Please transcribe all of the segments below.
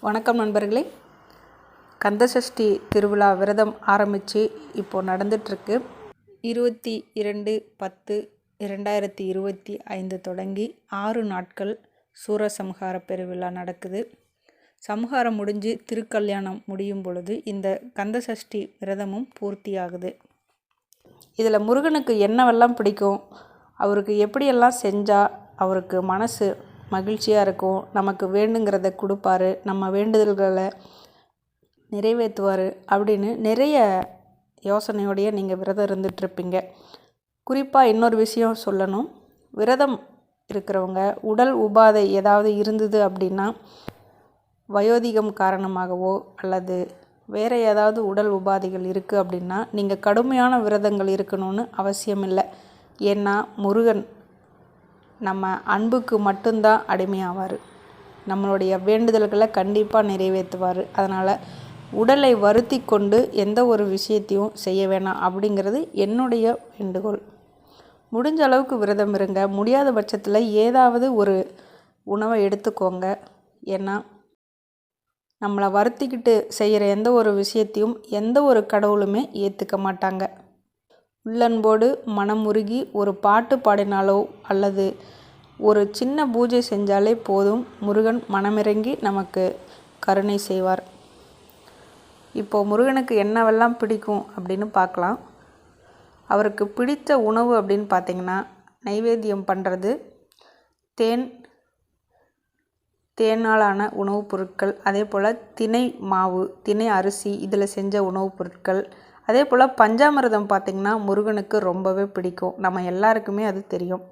வணக்கம் நண்பர்களே. கந்தசஷ்டி திருவிழா விரதம் ஆரம்பித்து இப்போது நடந்துகிட்ருக்கு இருபத்தி இரண்டு பத்து இரண்டாயிரத்தி இருபத்தி ஐந்து தொடங்கி ஆறு நாட்கள் சூரசம்ஹார பெருவிழா நடக்குது. சம்ஹாரம் முடிஞ்சு திருக்கல்யாணம் முடியும் பொழுது இந்த கந்தசஷ்டி விரதமும் பூர்த்தியாகுது. இதில் முருகனுக்கு என்னவெல்லாம் பிடிக்கும்? அவருக்கு எப்படியெல்லாம் செஞ்சால் அவருக்கு மனசு மகிழ்ச்சியாக இருக்கும்? நமக்கு வேண்டுங்கிறத கொடுப்பாரு. நம்ம வேண்டுதல்களை நிறைவேற்றுவார் அப்படின்னு நிறைய யோசனையோடையே நீங்கள் விரதம் இருந்துகிட்ருப்பீங்க குறிப்பாக இன்னொரு விஷயம் சொல்லணும். விரதம் இருக்கிறவங்க உடல் உபாதை ஏதாவது இருந்தது அப்படின்னா வயோதிகம் காரணமாகவோ அல்லது வேறு ஏதாவது உடல் உபாதைகள் இருக்குது அப்படின்னா நீங்கள் கடுமையான விரதங்கள் இருக்கணும்னு அவசியம் இல்லை ஏன்னா முருகன் நம்ம அன்புக்கு மட்டும்தான் அடிமையாவார். நம்மளுடைய வேண்டுதல்களை கண்டிப்பாக நிறைவேற்றுவார். அதனால் உடலை வருத்தி கொண்டு எந்த ஒரு விஷயத்தையும் செய்ய வேணாம் அப்படிங்கிறது என்னுடைய வேண்டுகோள். முடிஞ்ச அளவுக்கு விரதம் இருங்க. முடியாத பட்சத்தில் ஏதாவது ஒரு உணவை எடுத்துக்கோங்க. ஏன்னா நம்மளை வருத்திக்கிட்டு செய்கிற எந்த ஒரு விஷயத்தையும் எந்த ஒரு கடவுளுமே ஏற்றுக்க மாட்டாங்க. உள்ளன்போடு மனம் உருகி ஒரு பாட்டு பாடினாலோ அல்லது ஒரு சின்ன பூஜை செஞ்சாலே போதும் முருகன் மனமிறங்கி நமக்கு கருணை செய்வார். இப்போது முருகனுக்கு என்னவெல்லாம் பிடிக்கும் அப்படின்னு பார்க்கலாம். அவருக்கு பிடித்த உணவு அப்படின்னு பார்த்தீங்கன்னா நைவேத்தியம் பண்ணுறது தேன் தேனாலான உணவுப் பொருட்கள் அதே போல் தினை மாவு தினை அரிசி இதில் செஞ்ச உணவுப் பொருட்கள். அதே போல் பஞ்சாமிர்தம் பார்த்திங்கன்னா முருகனுக்கு ரொம்பவே பிடிக்கும். நம்ம எல்லாருக்குமே அது தெரியும்.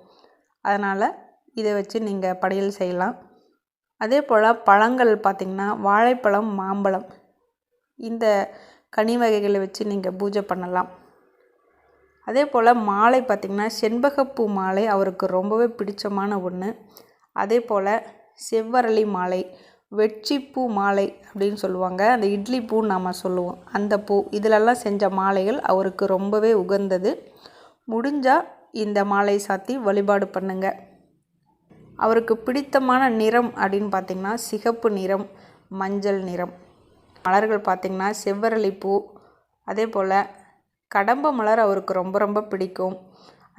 அதனால் இதை வச்சு நீங்கள் படையல் செய்யலாம். அதே போல் பழங்கள் பார்த்திங்கன்னா வாழைப்பழம் மாம்பழம். இந்த கனி வகைகளை வச்சு நீங்கள் பூஜை பண்ணலாம். அதே போல் மாலை பார்த்திங்கன்னா செண்பகப்பூ மாலை அவருக்கு ரொம்பவே பிடிச்சமான ஒன்று அதே போல் செவ்வரளி மாலை வெட்சிப்பூ மாலை அப்படின்னு சொல்லுவாங்க. அந்த இட்லி பூ நாம் சொல்லுவோம். அந்த பூ இதிலெல்லாம் செஞ்ச மாலைகள் அவருக்கு ரொம்பவே உகந்தது. முடிஞ்சால் இந்த மாலை சாத்தி வழிபாடு பண்ணுங்க. அவருக்கு பிடித்தமான நிறம் அப்படின்னு பார்த்திங்கன்னா சிகப்பு நிறம் மஞ்சள் நிறம். மலர்கள் பார்த்திங்கன்னா செவ்வரளி பூ அதே போல் கடம்ப மலர் அவருக்கு ரொம்ப ரொம்ப பிடிக்கும்.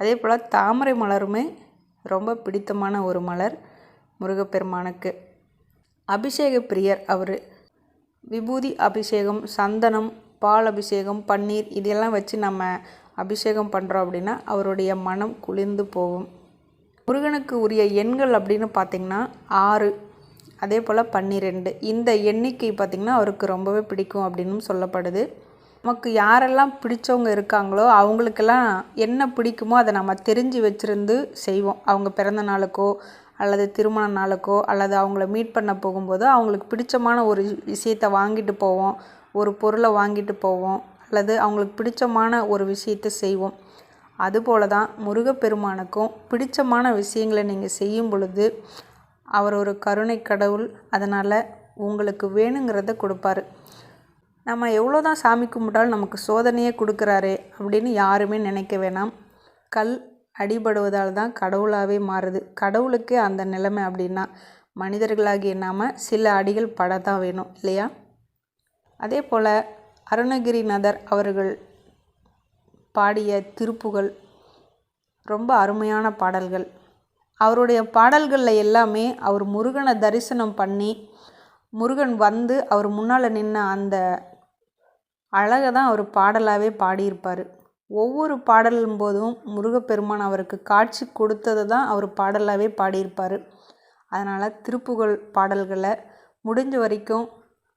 அதே போல் தாமரை மலருமே ரொம்ப பிடித்தமான ஒரு மலர். முருகப்பெருமானுக்கு. அபிஷேக பிரியர் அவர். விபூதி அபிஷேகம் சந்தனம் பால் அபிஷேகம் பன்னீர் இதெல்லாம் வச்சு நம்ம அபிஷேகம் பண்ணுறோம் அப்படின்னா அவருடைய மனம் குளிர்ந்து போகும். முருகனுக்கு உரிய எண்கள் அப்படின்னு பார்த்திங்கன்னா ஆறு அதே போல் பன்னிரெண்டு. இந்த எண்ணிக்கை பார்த்திங்கன்னா அவருக்கு ரொம்பவே பிடிக்கும் அப்படின்னு சொல்லப்படுது. நமக்கு யாரெல்லாம் பிடிச்சவங்க இருக்காங்களோ அவங்களுக்கெல்லாம் என்ன பிடிக்குமோ அதை நம்ம தெரிஞ்சு வச்சுருந்து செய்வோம். அவங்க பிறந்த நாளுக்கோ அல்லது திருமண நாளுக்கோ அல்லது அவங்கள மீட் பண்ண போகும்போது அவங்களுக்கு பிடிச்சமான ஒரு விஷயத்தை வாங்கிட்டு போவோம். ஒரு பொருளை வாங்கிட்டு போவோம். அல்லது அவங்களுக்கு பிடிச்சமான ஒரு விஷயத்தை செய்வோம். அதுபோல தான் முருகப்பெருமானுக்கும் பிடிச்சமான விஷயங்களை நீங்கள் செய்யும் பொழுது அவர் ஒரு கருணை கடவுள். அதனால் உங்களுக்கு வேணுங்கிறத கொடுப்பாரு. நம்ம எவ்வளோ தான் சாமி கும்பிட்டாலும் நமக்கு சோதனையே கொடுக்குறாரே அப்படின்னு யாருமே நினைக்க வேணாம். கல் அடிபடுவதால் தான் கடவுளாகவே மாறுது. கடவுளுக்கே அந்த நிலைமை அப்படின்னா மனிதர்களாகிய நாம் சில அடிகள் பட தான் வேணும் இல்லையா? அதே போல் அருணகிரிநாதர் அவர்கள் பாடிய திருப்புகள் ரொம்ப அருமையான பாடல்கள். அவருடைய பாடல்களில் எல்லாமே அவர் முருகனை தரிசனம் பண்ணி முருகன் வந்து அவர் முன்னால் நின்ன அந்த அழகை தான் அவர் பாடலாகவே பாடியிருப்பார். ஒவ்வொரு பாடலும் போதும் முருகப்பெருமான் அவருக்கு காட்சி கொடுத்ததை தான் அவர் பாடலாகவே பாடியிருப்பார். அதனால் திருப்புகழ் பாடல்களை முடிஞ்ச வரைக்கும்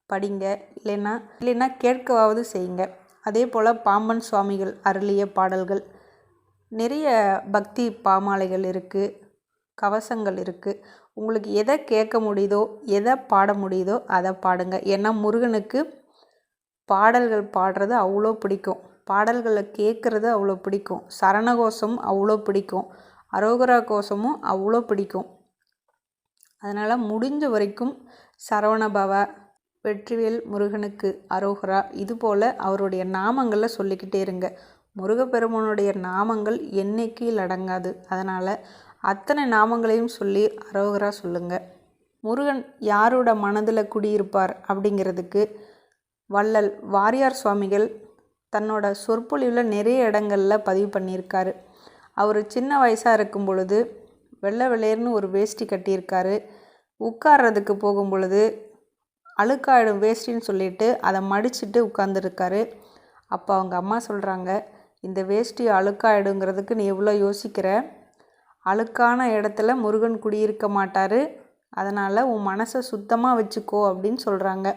படிங்க. இல்லைன்னா இல்லைன்னா கேட்கவாவது செய்யுங்க. அதே போல் பாம்பன் சுவாமிகள் அருளிய பாடல்கள். நிறைய பக்தி பாமாலைகள் இருக்குது கவசங்கள் இருக்குது உங்களுக்கு எதை கேட்க முடியுதோ எதை பாட முடியுதோ அதை பாடுங்க. ஏன்னா முருகனுக்கு பாடல்கள் பாடுறது அவ்வளோ பிடிக்கும். பாடல்களை கேட்குறது அவ்வளோ பிடிக்கும். சரணகோஷம் அவ்வளோ பிடிக்கும். அரோகரா கோஷமும் அவ்வளோ பிடிக்கும். அதனால் முடிஞ்ச வரைக்கும் சரவணபவ வெற்றிவேல் முருகனுக்கு அரோகரா இதுபோல் அவருடைய நாமங்களை சொல்லிக்கிட்டே இருங்க. முருகப்பெருமானுடைய நாமங்கள் எண்ணிக்கையில் அடங்காது அதனால் அத்தனை நாமங்களையும் சொல்லி அரோகரா சொல்லுங்கள் முருகன் யாரோட மனதில் குடியிருப்பார் அப்படிங்கிறதுக்கு வள்ளல் வாரியார் சுவாமிகள் தன்னோட சொற்பொழிவில் நிறைய இடங்களில் பதிவு பண்ணியிருக்காரு. அவர் சின்ன வயசாக இருக்கும் பொழுது வெள்ளை வெள்ளையர்னு ஒரு வேஷ்டி கட்டியிருக்காரு. உட்கார்றதுக்கு போகும் பொழுது அழுக்காயிடும் வேஷ்டின்னு சொல்லிட்டு அதை மடிச்சுட்டு உட்காந்துருக்காரு அப்போ அவங்க அம்மா சொல்கிறாங்க இந்த வேஷ்டி அழுக்காயிடுங்கிறதுக்கு நீ எவ்வளோ யோசிக்கிற? அழுக்கான இடத்துல முருகன் குடியிருக்க மாட்டார். அதனால் உன் மனசை சுத்தமாக வச்சுக்கோ அப்படின்னு சொல்கிறாங்க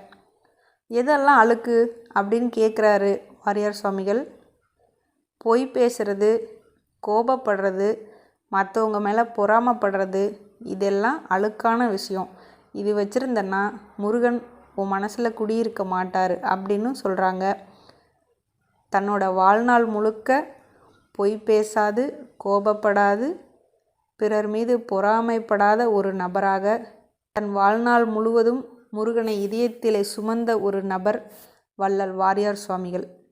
எதெல்லாம் அழுக்கு? அப்படின்னு கேட்குறாரு வாரியார் சுவாமிகள் பொய் பேசுகிறது கோபப்படுறது மற்றவங்க மேலே பொறாமப்படுறது இதெல்லாம் அழுக்கான விஷயம். இது வச்சுருந்தன்னா முருகன் உன் மனசில் குடியிருக்க மாட்டார் அப்படின்னு சொல்கிறாங்க தன்னோட வாழ்நாள் முழுக்க பொய் பேசாது கோபப்படாது பிறர் மீது பொறாமைப்படாத ஒரு நபராக தன் வாழ்நாள் முழுவதும் முருகனை இதயத்திலே சுமந்த ஒரு நபர் வள்ளல் வாரியார் சுவாமிகள்.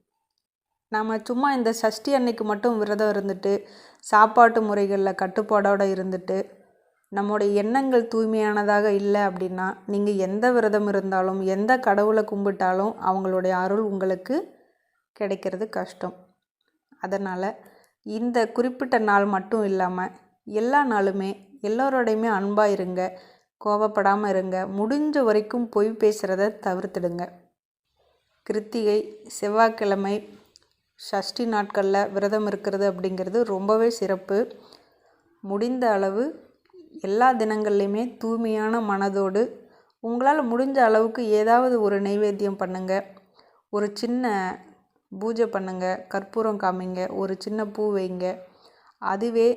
நாம் சும்மா இந்த சஷ்டி அன்னைக்கு மட்டும் விரதம் இருந்துட்டு சாப்பாட்டு முறைகளில் கட்டுப்பாடோடு இருந்துட்டு நம்முடைய எண்ணங்கள் தூய்மையானதாக இல்லை அப்படின்னா நீங்கள் எந்த விரதம் இருந்தாலும் எந்த கடவுளை கும்பிட்டாலும் அவங்களுடைய அருள் உங்களுக்கு கிடைக்கிறது கஷ்டம். அதனால் இந்த குறிப்பிட்ட நாள் மட்டும் இல்லாமல் எல்லா நாளுமே எல்லோரோடையுமே அன்பாக இருங்க கோவப்படாமல் இருங்க முடிஞ்ச வரைக்கும் பொய் பேசுகிறத தவிர்த்துடுங்க. கிருத்திகை செவ்வாய்க்கிழமை சஷ்டி நாட்களில் விரதம் இருக்கிறது அப்படிங்கிறது ரொம்பவே சிறப்பு. முடிந்த அளவு எல்லா தினங்கள்லையுமே தூய்மையான மனதோடு உங்களால் முடிஞ்ச அளவுக்கு ஏதாவது ஒரு நைவேத்தியம் பண்ணுங்கள் ஒரு சின்ன பூஜை பண்ணுங்கள் கற்பூரம் காமிங்க ஒரு சின்ன பூ வைங்க. அதுவே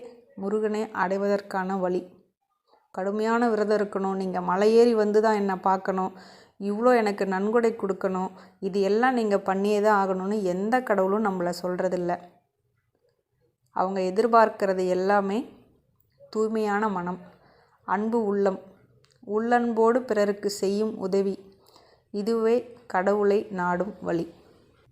முருகனை அடைவதற்கான வழி. கடுமையான விரதம் இருக்கணும். நீங்கள் மலை ஏறி வந்து தான் என்னை பார்க்கணும். இவ்வளோ எனக்கு நன்கொடை கொடுக்கணும். இது எல்லாம் நீங்கள் பண்ணியே தான் ஆகணும்னு எந்த கடவுளும் நம்மளை சொல்கிறதில்ல அவங்க எதிர்பார்க்கிறது எல்லாமே தூய்மையான மனம் அன்பு உள்ளம் உள்ளன்போடு பிறருக்கு செய்யும் உதவி. இதுவே கடவுளை நாடும் வழி.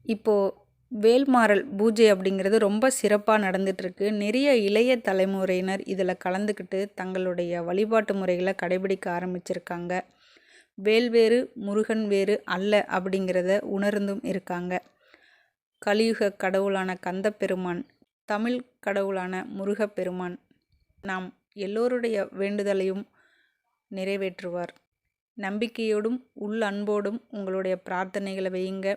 இப்போது வேல்மாறல் பூஜை அப்படிங்கிறது ரொம்ப சிறப்பாக நடந்துகிட்ருக்கு நிறைய இளைய தலைமுறையினர் இதில் கலந்துக்கிட்டு தங்களுடைய வழிபாட்டு முறைகளை கடைபிடிக்க ஆரம்பிச்சிருக்காங்க. வேல் வேறு முருகன் வேறு அல்ல அப்படிங்கிறத உணர்ந்தும் இருக்காங்க. கலியுக கடவுளான கந்தப்பெருமான் தமிழ் கடவுளான முருகப்பெருமான் நாம் எல்லோருடைய வேண்டுதலையும் நிறைவேற்றுவார். நம்பிக்கையோடும் உள் அன்போடும் உங்களுடைய பிரார்த்தனைகளை வையுங்க.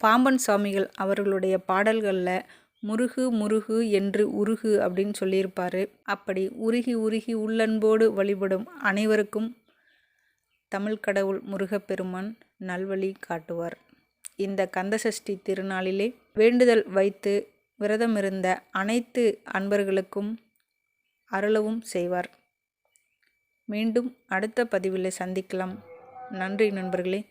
பாம்பன் சுவாமிகள் அவர்களுடைய பாடல்களில் முருகு முருகு என்று உருகு அப்படின்னு சொல்லியிருப்பார். அப்படி உருகி உருகி உள்ளன்போடு வழிபடும் அனைவருக்கும் தமிழ் கடவுள் முருகப்பெருமான் நல்வழி காட்டுவார். இந்த கந்தசஷ்டி திருநாளிலே வேண்டுதல் வைத்து விரதமிருந்த அனைத்து அன்பர்களுக்கும் அருளவும் செய்வார். மீண்டும் அடுத்த பதிவில் சந்திக்கலாம். நன்றி நண்பர்களே.